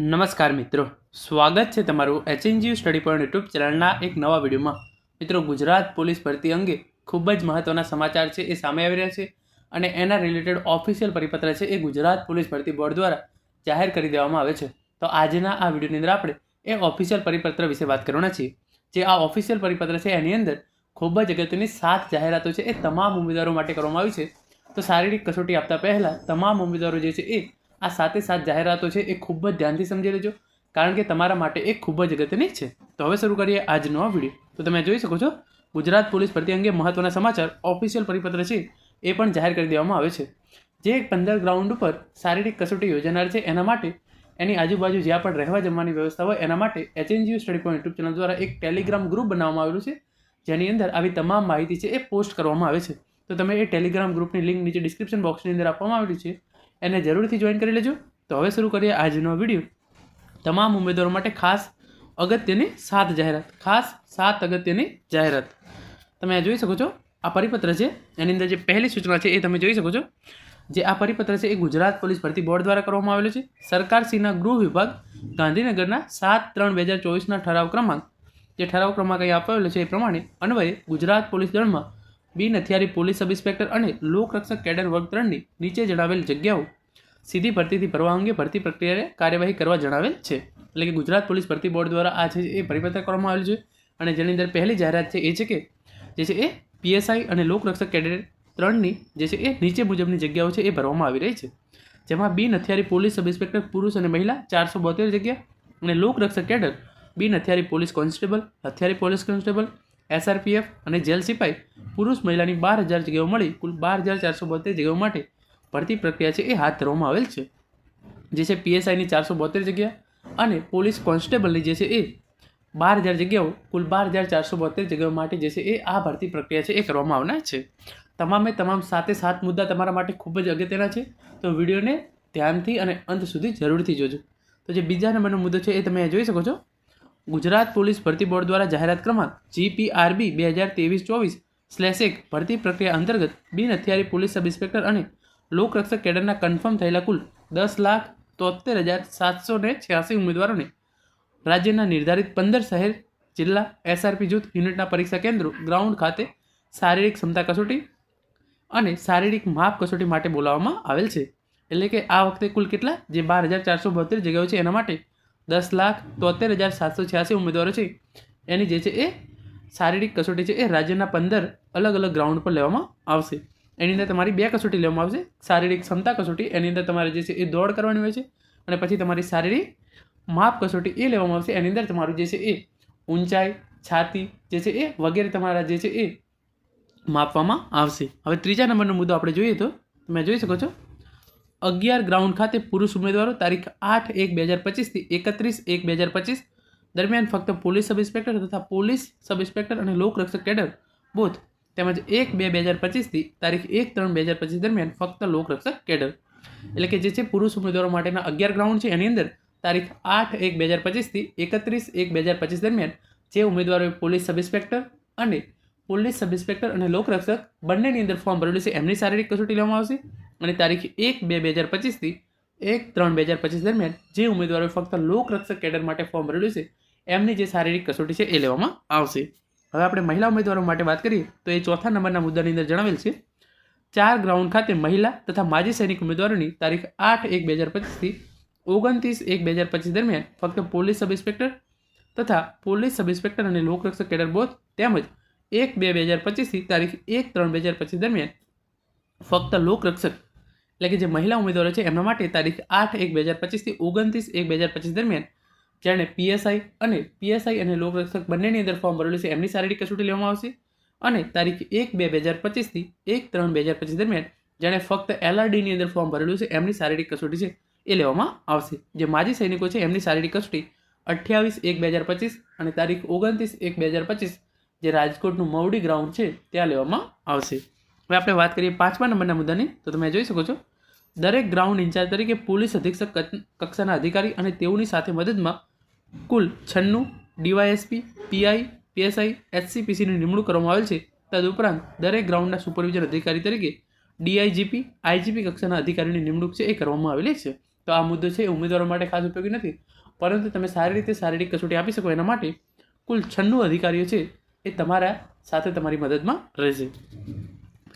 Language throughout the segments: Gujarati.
નમસ્કાર મિત્રો. સ્વાગત છે તમારું એચએનજી સ્ટડી પોઈન્ટ યુટ્યુબ ચેનલના એક નવા વિડીયોમાં. મિત્રો, ગુજરાત પોલીસ ભરતી અંગે ખૂબ જ મહત્ત્વના સમાચાર છે એ સામે આવી રહ્યા છે અને એના રિલેટેડ ઓફિશિયલ પરિપત્ર છે એ ગુજરાત પોલીસ ભરતી બોર્ડ દ્વારા જાહેર કરી દેવામાં આવે છે. તો આજના આ વિડીયોની અંદર આપણે એ ઓફિશિયલ પરિપત્ર વિશે વાત કરવાના છીએ. જે આ ઓફિશિયલ પરિપત્ર છે એની અંદર ખૂબ જ અગત્યની સાત જાહેરાતો છે એ તમામ ઉમેદવારો માટે કરવામાં આવી છે. તો શારીરિક કસોટી આપતા પહેલાં તમામ ઉમેદવારો જે છે એ આ સાતે સાત જાહેરાતો છે, એ ખૂબ જ ધ્યાનથી સમજી લેજો. કારણ કે તમારા માટે એ ખૂબ જ અગત્યની છે. તો હવે શરૂ કરીએ આજનો આ વીડિયો. તો તમે જોઈ શકો છો, ગુજરાત પોલીસ ભરતી અંગે મહત્વના સમાચાર ઓફિશિયલ પરિપત્ર છે, એ પણ જાહેર કરી દેવામાં આવે છે. જે પંદર ગ્રાઉન્ડ ઉપર શારીરિક કસોટી યોજાનાર છે, એના માટે એની આજુબાજુ જ્યાં પણ રહેવા જમવાની વ્યવસ્થા હોય, એના માટે HNGU study point YouTube channel દ્વારા એક ટેલિગ્રામ ગ્રુપ બનાવવામાં આવેલું છે, જેની અંદર આવી તમામ માહિતી છે, એ પોસ્ટ કરવામાં આવે છે. તો તમે એ ટેલિગ્રામ ગ્રુપની લિંક નીચે ડિસ્ક્રિપ્શન બોક્સની અંદર આપવામાં આવેલી છે એને જરૂરથી જોઈન કરી લેજો. તો હવે શરૂ કરીએ આજનો વીડિયો તમામ ઉમેદવારો માટે ખાસ અગત્યની સાત જાહેરાત. ખાસ સાત અગત્યની જાહેરાત. તમે આ જોઈ શકો છો, આ પરિપત્ર છે. એની અંદર જે પહેલી સૂચના છે એ તમે જોઈ શકો છો. જે આ પરિપત્ર છે એ ગુજરાત પોલીસ ભરતી બોર્ડ દ્વારા કરવામાં આવેલું છે. સરકારશ્રીના ગૃહ વિભાગ ગાંધીનગરના સાત ત્રણ બે હજાર ચોવીસના ઠરાવ ક્રમાંક. જે ઠરાવ ક્રમાંક અહીં આપેલો છે એ પ્રમાણે અન્વયે ગુજરાત પોલીસ દળમાં બિન નથિયારી પોલીસ સબ ઇન્સ્પેક્ટર અને લોકરક્ષક કેડર વર્ગ ત્રણની નીચે જણાવેલ જગ્યાઓ સીધી ભરતીથી ભરવા અંગે ભરતી પ્રક્રિયાએ કાર્યવાહી કરવા જણાવેલ છે. એટલે કે ગુજરાત પોલીસ ભરતી બોર્ડ દ્વારા આ છે એ પરિપત્ર કરવામાં આવેલું છે. અને જેની અંદર પહેલી જાહેરાત છે એ છે કે જે છે એ પીએસઆઈ અને લોકરક્ષક કેડર ત્રણની જે છે એ નીચે મુજબની જગ્યાઓ છે એ ભરવામાં આવી રહી છે. જેમાં બિન હથિયારી પોલીસ સબ ઇન્સ્પેક્ટર, પુરુષ અને મહિલા ચારસો બોતેર જગ્યા અને લોકરક્ષક કેડર, બિન હથિયારી પોલીસ કોન્સ્ટેબલ, હથિયારી પોલીસ કોન્સ્ટેબલ, એસઆરપીએફ અને જેલ સિપાઈ પુરુષ મહિલાની બાર હજાર જગ્યાઓ મળી, કુલ બાર હજાર ચારસો બોતેર જગ્યાઓ માટે ભરતી પ્રક્રિયા છે એ હાથ ધરવામાં આવેલ છે. જે છે પીએસઆઈની ચારસો બોતેર જગ્યા અને પોલીસ કોન્સ્ટેબલની જે છે એ બાર હજાર જગ્યાઓ, કુલ બાર હજાર ચારસો બોતેર જગ્યાઓ માટે જે છે એ આ ભરતી પ્રક્રિયા છે એ કરવામાં આવનાર છે. તમામે તમામ સાતે સાત મુદ્દા તમારા માટે ખૂબ જ અગત્યના છે. તો વિડીયોને ધ્યાનથી અને અંત સુધી જરૂરથી જોજો. તો જે બીજા નંબરનો મુદ્દો છે એ તમે જોઈ શકો છો. ગુજરાત પોલીસ ભરતી બોર્ડ દ્વારા જાહેરાત ક્રમાંક જીપીઆરબી બે હજાર ત્રેવીસ ચોવીસ સ્લેશ ભરતી પ્રક્રિયા અંતર્ગત બિન હથિયારી પોલીસ સબ ઇન્સ્પેક્ટર અને લોકરક્ષક કેડરના કન્ફર્મ થયેલા કુલ દસ લાખ તોતેર હજાર સાતસો ને છ્યાસી ઉમેદવારોને રાજ્યના નિર્ધારિત પંદર શહેર, જિલ્લા, એસઆરપી જૂથ, યુનિટના પરીક્ષા કેન્દ્રો, ગ્રાઉન્ડ ખાતે શારીરિક ક્ષમતા કસોટી અને શારીરિક માપ કસોટી માટે બોલાવવામાં આવેલ છે. એટલે કે આ વખતે કુલ કેટલા? જે બાર હજાર ચારસો બોતેર જગ્યાઓ છે, એના માટે દસ લાખ તોતેર હજાર સાતસો છ્યાસી ઉમેદવારો છે. એની જે છે એ શારીરિક કસોટી છે એ રાજ્યના પંદર અલગ અલગ ગ્રાઉન્ડ પર લેવામાં આવશે. એની અંદર તમારી બે કસોટી લેવામાં આવશે. શારીરિક ક્ષમતા કસોટી, એની અંદર તમારે જે છે એ દોડ કરવાની હોય છે અને પછી તમારી શારીરિક માપ કસોટી એ લેવામાં આવશે. એની અંદર તમારું જે છે એ ઊંચાઈ, છાતી જે છે એ વગેરે તમારા જે છે એ માપવામાં આવશે. હવે ત્રીજા નંબરનો મુદ્દો આપણે જોઈએ તો તમે જોઈ શકો છો. અગિયાર ગ્રાઉન્ડ ખાતે પુરુષ ઉમેદવારો તારીખ આઠ એક બે હજાર પચીસથી એકત્રીસ એક બે હજાર પચીસ દરમિયાન ફક્ત પોલીસ સબ ઇન્સ્પેક્ટર તથા પોલીસ સબ ઇન્સ્પેક્ટર અને લોકરક્ષક કેડર બોથ તેમજ એક બે બે હજાર પચીસથી તારીખ એક ત્રણ બે હજાર પચીસ દરમિયાન ફક્ત લોકરક્ષક કેડર. એટલે કે જે છે પુરુષ ઉમેદવારો માટેના અગિયાર ગ્રાઉન્ડ છે એની અંદર તારીખ આઠ એક બે હજાર પચીસથી એકત્રીસ એક બે હજાર પચીસ દરમિયાન જે ઉમેદવારોએ પોલીસ સબ ઇન્સ્પેક્ટર અને પોલીસ સબ ઇન્સ્પેક્ટર અને લોકરક્ષક બંનેની અંદર ફોર્મ ભરેલું છે. એમની શારીરિક કસોટી લેવામાં આવશે અને તારીખ એક બે બે હજાર પચીસથી એક ત્રણ બે હજાર પચીસ દરમિયાન જે ઉમેદવારોએ ફક્ત લોકરક્ષક કેડર માટે ફોર્મ ભરેલું છે, એમની જે શારીરિક કસોટી છે એ લેવામાં આવશે. હવે આપણે મહિલા ઉમેદવારો માટે વાત કરીએ, તો એ ચોથા નંબરના મુદ્દાની અંદર જણાવેલ છે, ચાર ગ્રાઉન્ડ ખાતે મહિલા તથા માજી સૈનિક ઉમેદવારોની તારીખ આઠ એક બે હજાર પચીસથી ઓગણત્રીસ એક બે હજાર પચીસ દરમિયાન ફક્ત પોલીસ સબ ઇન્સ્પેક્ટર તથા પોલીસ સબ ઇન્સ્પેક્ટર અને લોકરક્ષક કેડર બોથ તેમજ એક બે બે હજાર પચીસથી તારીખ એક ત્રણ બે હજાર પચીસ દરમિયાન ફક્ત લોકરક્ષક એટલે કે જે મહિલા ઉમેદવારો છે, એમના માટે તારીખ આઠ એક બે હજાર પચીસથી ઓગણત્રીસ એક બે હજાર પચીસ દરમિયાન જેણે પીએસઆઈ અને પીએસઆઈ અને લોકરક્ષક બંનેની અંદર ફોર્મ ભરેલું છે, એમની શારીરિક કસોટી લેવામાં આવશે. અને તારીખ એક બે બે હજાર પચીસથી એક ત્રણ બે હજાર પચીસ દરમિયાન જેણે ફક્ત એલઆરડીની અંદર ફોર્મ ભરેલું છે, એમની શારીરિક કસોટી છે, એ લેવામાં આવશે. જે માજી સૈનિકો છે, એમની શારીરિક કસોટી અઠ્યાવીસ એક બે હજાર પચીસ અને તારીખ ઓગણત્રીસ એક બે હજાર પચીસ જે રાજકોટનું મવડી ગ્રાઉન્ડ છે, ત્યાં લેવામાં આવશે. હવે આપણે વાત કરીએ પાંચમા નંબરના મુદ્દાની, તો તમે જોઈ શકો છો દરેક ગ્રાઉન્ડ ઇન્ચાર્જ તરીકે પોલીસ અધિક્ષક કક્ષાના અધિકારી અને તેઓની સાથે મદદમાં કુલ છન્નું ડીવાયએસપી, પીઆઈ, પીએસઆઈ એચસીપીસીની નિમણૂક કરવામાં આવેલ છે. તદુપરાંત દરેક ગ્રાઉન્ડના સુપરવિઝન અધિકારી તરીકે ડીઆઈજીપી, આઈજીપી કક્ષાના અધિકારીની નિમણૂક છે એ કરવામાં આવેલી છે. તો આ મુદ્દો છે એ ઉમેદવારો માટે ખાસ ઉપયોગી નથી, પરંતુ તમે સારી રીતે શારીરિક કસોટી આપી શકો એના માટે કુલ છન્નું અધિકારીઓ છે એ તમારા સાથે તમારી મદદમાં રહેશે.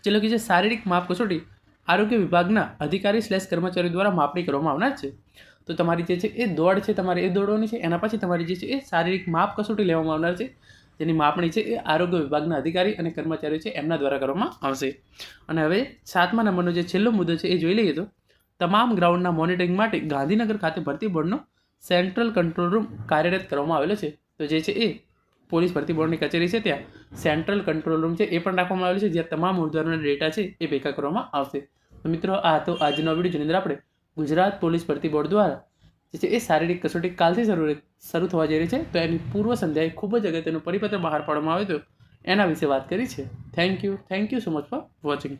ચલો કે જે શારીરિક માપ કસોટી આરોગ્ય વિભાગના અધિકારી સ્લેશ કર્મચારીઓ દ્વારા માપણી કરવામાં આવનાર છે. તો તમારી જે છે એ દોડ છે, તમારે એ દોડવાની છે, એના પછી તમારી જે છે એ શારીરિક માપ કસોટી લેવામાં આવનાર છે. જેની માપણી છે એ આરોગ્ય વિભાગના અધિકારી અને કર્મચારીઓ છે એમના દ્વારા કરવામાં આવશે. અને હવે સાતમા નંબરનો જે છેલ્લો મુદ્દો છે એ જોઈ લઈએ તો તમામ ગ્રાઉન્ડના મોનિટરિંગ માટે ગાંધીનગર ખાતે ભરતી બોર્ડનો સેન્ટ્રલ કંટ્રોલ રૂમ કાર્યરત કરવામાં આવેલો છે. તો જે છે એ પોલીસ ભરતી બોર્ડની કચેરી છે ત્યાં સેન્ટ્રલ કંટ્રોલ રૂમ છે, એ પણ રાખવામાં આવેલું છે, જ્યાં તમામ ઉમેદવારોના ડેટા છે, એ ભેગા કરવામાં આવશે. તો મિત્રો, આ હતો આજનો વીડિયો, જેની અંદર આપણે ગુજરાત પોલીસ ભરતી બોર્ડ દ્વારા જે છે, એ શારીરિક કસોટી કાલથી શરૂ શરૂ થવા જઈ રહી છે. તો એની પૂર્વ સંધ્યાએ ખૂબ જ અગત્યનું પરિપત્ર બહાર પાડવામાં આવ્યું હતું. એના વિશે વાત કરી છે. Thank you thank you so much for watching